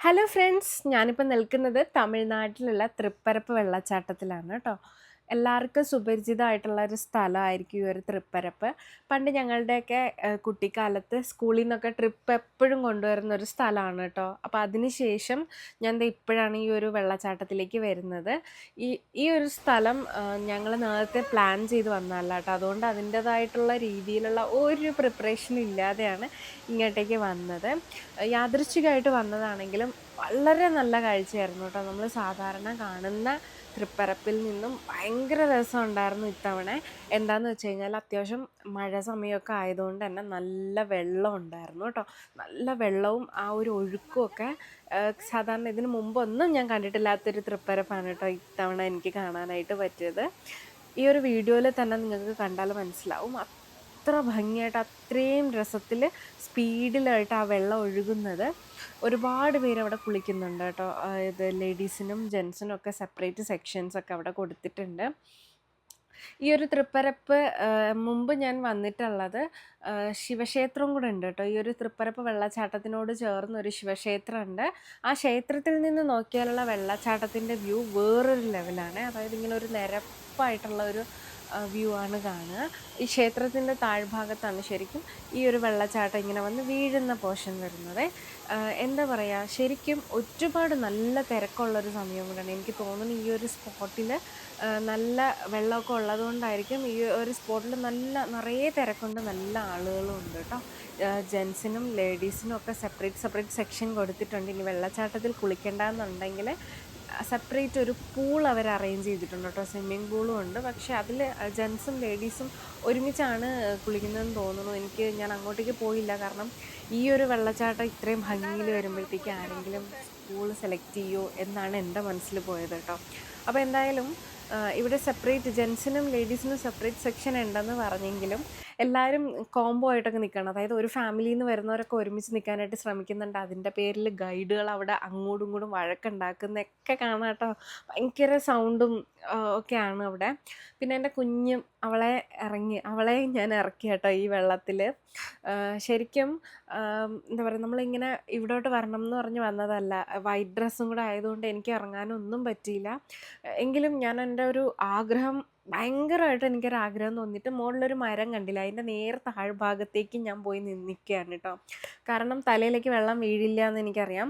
Hello friends ഞാനിപ്പോൾ നിൽക്കുന്നത് തമിഴ്നാട്ടിലുള്ള തൃപ്പരപ്പ് വെള്ളച്ചാട്ടത്തിലാണ് കേട്ടോ എല്ലാവർക്കും സുപരിചിതമായിട്ടുള്ള ഒരു സ്ഥലമായിരിക്കും ഈ ഒരു തൃപ്പരപ്പ്. പണ്ട് ഞങ്ങളുടെയൊക്കെ കുട്ടിക്കാലത്ത് സ്കൂളിൽ നിന്നൊക്കെ ട്രിപ്പ് എപ്പോഴും കൊണ്ടുവരുന്ന ഒരു സ്ഥലമാണ് കേട്ടോ. അപ്പോൾ അതിന് ശേഷം ഞാൻ ഇപ്പോഴാണ് ഈ ഒരു വെള്ളച്ചാട്ടത്തിലേക്ക് വരുന്നത്. ഈ ഈ ഒരു സ്ഥലം ഞങ്ങൾ നേരത്തെ പ്ലാൻ ചെയ്ത് വന്നതല്ല കേട്ടോ. അതുകൊണ്ട് അതിന്റേതായിട്ടുള്ള രീതിയിലുള്ള ഒരു പ്രിപ്പറേഷനും ഇല്ലാതെയാണ് ഇങ്ങോട്ടേക്ക് വന്നത്. യാദൃശ്ചികമായിട്ട് വന്നതാണെങ്കിലും വളരെ നല്ല കാഴ്ചയായിരുന്നു കേട്ടോ. നമ്മൾ സാധാരണ കാണുന്ന തൃപ്പരപ്പിൽ നിന്നും ഭയങ്കര രസം ഉണ്ടായിരുന്നു ഇത്തവണ. എന്താണെന്ന് വെച്ച് കഴിഞ്ഞാൽ അത്യാവശ്യം മഴ സമയമൊക്കെ ആയതുകൊണ്ട് തന്നെ നല്ല വെള്ളം ഉണ്ടായിരുന്നു കേട്ടോ. നല്ല വെള്ളവും ആ ഒരു ഒഴുക്കും ഒക്കെ ഏഹ്, സാധാരണ ഇതിന് മുമ്പൊന്നും ഞാൻ കണ്ടിട്ടില്ലാത്തൊരു തൃപ്പരപ്പാണ് കേട്ടോ ഇത്തവണ എനിക്ക് കാണാനായിട്ട് പറ്റിയത്. ഈ ഒരു വീഡിയോയിൽ തന്നെ നിങ്ങൾക്ക് കണ്ടാൽ മനസ്സിലാവും. അത്ര ഭംഗിയായിട്ട് അത്രയും രസത്തിൽ സ്പീഡിലായിട്ട് ആ വെള്ളം ഒഴുകുന്നത്. ഒരുപാട് പേര് അവിടെ കുളിക്കുന്നുണ്ട് കേട്ടോ. ഇത് ലേഡീസിനും ജെൻസിനും ഒക്കെ സെപ്പറേറ്റ് സെക്ഷൻസ് ഒക്കെ അവിടെ കൊടുത്തിട്ടുണ്ട്. ഈ ഒരു തൃപ്പരപ്പ് മുമ്പ് ഞാൻ വന്നിട്ടുള്ളത് ശിവക്ഷേത്രവും ശിവക്ഷേത്രം കൂടെ ഉണ്ട് കേട്ടോ. ഈ ഒരു തൃപ്പരപ്പ് വെള്ളച്ചാട്ടത്തിനോട് ചേർന്ന് ഒരു ശിവക്ഷേത്രമുണ്ട്. ആ ക്ഷേത്രത്തിൽ നിന്ന് നോക്കിയാലുള്ള വെള്ളച്ചാട്ടത്തിന്റെ വ്യൂ വേറൊരു ലെവലാണ് അതായത് ഇങ്ങനെ ഒരു നിരപ്പായിട്ടുള്ള ഒരു വ്യൂ ആണ് കാണുക. ഈ ക്ഷേത്രത്തിന്റെ താഴ്ഭാഗത്താണ് ശരിക്കും ഈ ഒരു വെള്ളച്ചാട്ടം ഇങ്ങനെ വന്ന് വീഴുന്ന പോർഷൻ വരുന്നത്. എന്താ പറയുക ശരിക്കും ഒരുപാട് നല്ല തിരക്കുള്ളൊരു സമയം കൂടെയാണ്. എനിക്ക് തോന്നുന്നു ഈ ഒരു സ്പോട്ടിൽ നല്ല വെള്ളമൊക്കെ ഉള്ളതുകൊണ്ടായിരിക്കും ഈ ഒരു സ്പോട്ടിൽ നല്ല നിറയെ തിരക്കുണ്ട് നല്ല ആളുകളും ഉണ്ട് കേട്ടോ ജെൻസിനും ലേഡീസിനും ഒക്കെ സെപ്പറേറ്റ് സെപ്പറേറ്റ് സെക്ഷൻ കൊടുത്തിട്ടുണ്ട്. ഇനി വെള്ളച്ചാട്ടത്തിൽ കുളിക്കേണ്ടെന്നുണ്ടെങ്കിൽ സെപ്പറേറ്റ് ഒരു പൂൾ അവർ അറേഞ്ച് ചെയ്തിട്ടുണ്ട് കേട്ടോ. സ്വിമ്മിംഗ് പൂളും ഉണ്ട്. പക്ഷേ അതിൽ ജെൻസും ലേഡീസും ഒരുമിച്ചാണ് കുളിക്കുന്നതെന്ന് തോന്നുന്നു. എനിക്ക് ഞാൻ അങ്ങോട്ടേക്ക് പോയില്ല. കാരണം ഈ ഒരു വെള്ളച്ചാട്ടം ഇത്രയും ഭംഗിയിൽ വരുമ്പോഴത്തേക്ക് ആരെങ്കിലും പൂൾ സെലക്ട് ചെയ്യുമോ എന്നാണ് എന്റെ മനസ്സിൽ പോയത് കേട്ടോ. അപ്പോൾ എന്തായാലും ഇവിടെ സെപ്പറേറ്റ് ജെൻസിനും ലേഡീസിനും സെപ്പറേറ്റ് സെക്ഷൻ ഉണ്ടെന്ന് പറഞ്ഞെങ്കിലും എല്ലാവരും കോംബോ ആയിട്ടൊക്കെ നിൽക്കണം അതായത് ഒരു ഫാമിലിയിൽ നിന്ന് വരുന്നവരൊക്കെ ഒരുമിച്ച് നിൽക്കാനായിട്ട് ശ്രമിക്കുന്നുണ്ട്. അതിന്റെ പേരിൽ ഗൈഡുകൾ അവിടെ അങ്ങോട്ടും ഇങ്ങോട്ടും വഴക്കുണ്ടാക്കുന്നതൊക്കെ കാണാട്ടോ ഭയങ്കര സൗണ്ടും ഒക്കെയാണ് അവിടെ. പിന്നെ എന്റെ കുഞ്ഞും അവളെ ഇറങ്ങി അവളെ ഞാൻ ഇറക്കി കേട്ടോ ഈ വെള്ളത്തിൽ ശരിക്കും എന്താ പറയുക നമ്മളിങ്ങനെ ഇവിടോട്ട് വരണം എന്ന് പറഞ്ഞ് വന്നതല്ല. വൈറ്റ് ഡ്രസ്സും കൂടെ ആയതുകൊണ്ട് എനിക്ക് ഇറങ്ങാനൊന്നും പറ്റിയില്ല. എങ്കിലും ഞാൻ എന്റെ ഒരു ആഗ്രഹം ഭയങ്കരമായിട്ട് എനിക്കൊരു ആഗ്രഹം തോന്നിയിട്ട് മുകളിലൊരു മരം കണ്ടില്ല. അതിന്റെ നേരെ താഴ്ഭാഗത്തേക്ക് ഞാൻ പോയി നിൽക്കുകയാണ് കേട്ടോ. കാരണം തലയിലേക്ക് വെള്ളം വീഴില്ല എന്ന് എനിക്കറിയാം.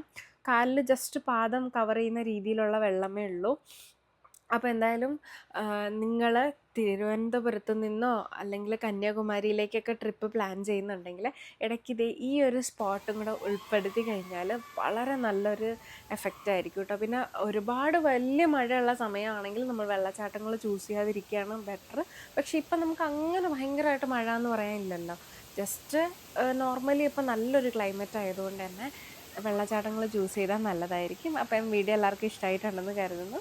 കാലിൽ ജസ്റ്റ് പാദം കവർ ചെയ്യുന്ന രീതിയിലുള്ള വെള്ളമേ ഉള്ളൂ. അപ്പോൾ എന്തായാലും നിങ്ങൾ തിരുവനന്തപുരത്ത് നിന്നോ അല്ലെങ്കിൽ കന്യാകുമാരിയിലേക്കൊക്കെ ട്രിപ്പ് പ്ലാൻ ചെയ്യുന്നുണ്ടെങ്കിൽ ഇടയ്ക്ക് ഇതേ ഈ ഒരു സ്പോട്ടും കൂടെ ഉൾപ്പെടുത്തി കഴിഞ്ഞാൽ വളരെ നല്ലൊരു എഫക്റ്റ് ആയിരിക്കും കേട്ടോ. പിന്നെ ഒരുപാട് വലിയ മഴയുള്ള സമയമാണെങ്കിൽ നമ്മൾ വെള്ളച്ചാട്ടങ്ങൾ ചൂസ് ചെയ്യാതിരിക്കുകയാണ് ബെറ്റർ പക്ഷേ ഇപ്പം നമുക്ക് അങ്ങനെ ഭയങ്കരമായിട്ട് മഴ എന്ന് പറയാനില്ലല്ലോ. ജസ്റ്റ് നോർമലി ഇപ്പം നല്ലൊരു ക്ലൈമറ്റ് ആയതുകൊണ്ട് തന്നെ വെള്ളച്ചാട്ടങ്ങൾ ചൂസ് ചെയ്താൽ നല്ലതായിരിക്കും. അപ്പം വീഡിയോ എല്ലാവർക്കും ഇഷ്ടമായിട്ടുണ്ടെന്ന് കരുതുന്നു.